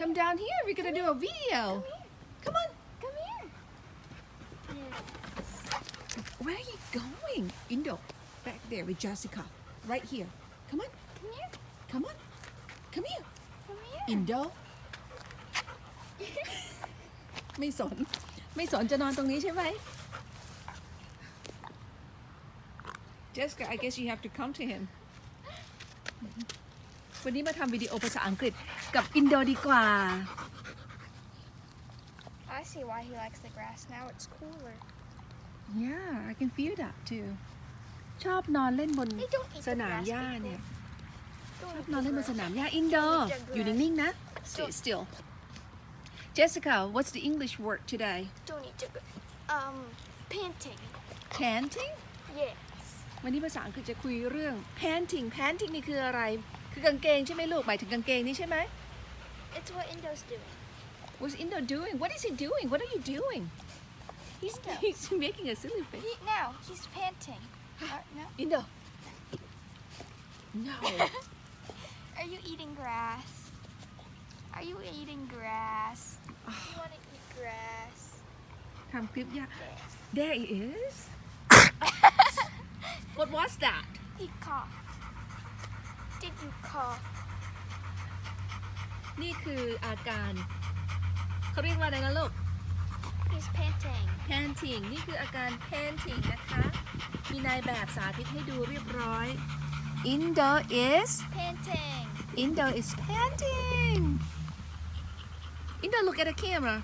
Come down here. We're gonna do a video. Come on. Come here. Yeah. Where are you going? Indo. Back there with Jessica. Right here. Come on. Come here. Come on. Come here. Come here. Indo. ไม่สน ไม่สนจะนอนตรงนี้ใช่ไหม Jessica I guess you have to come to him วันนี้มาทำวิดีโอภาษาอังกฤษกับอินโดดีกว่า I see why he likes the grass now. It's cooler. Yeah I can feel that too ชอบนอนเล่นบน They don't eat ส the นาม grass, หญ้า people. เนี่ย Don't ชอบ eat นอน the เล่นบน grass. สนามหญ้าอินโดอยู่นิ่งๆนะ stay still Jessica what's the English word today Don't eat the grass. Um, panting. panting Yes. วันนี้ภาษาอังกฤษจะคุยเรื่อง panting panting นี่คืออะไร คือกางเกงใช่ไหมลูก หมายถึงกางเกงนี่ใช่ไหม It's what Indo's doing. What's Indo doing What is he doing What are you doing He's Indo. He's making a silly face He, now, he's panting. Uh, no. Indo No Are you eating grass? Are you eating grass? You want to eat grass? ทำคลิปยาก There it is What was that He coughed. Did you cough? นี่คืออาการเขาเรียกว่าอะไรนะลูก He's panting. panting นี่คืออาการ panting นะคะ มีนายแบบสาธิตให้ดูเรียบร้อย Indo is Panting. Indo is panting Indo look at the camera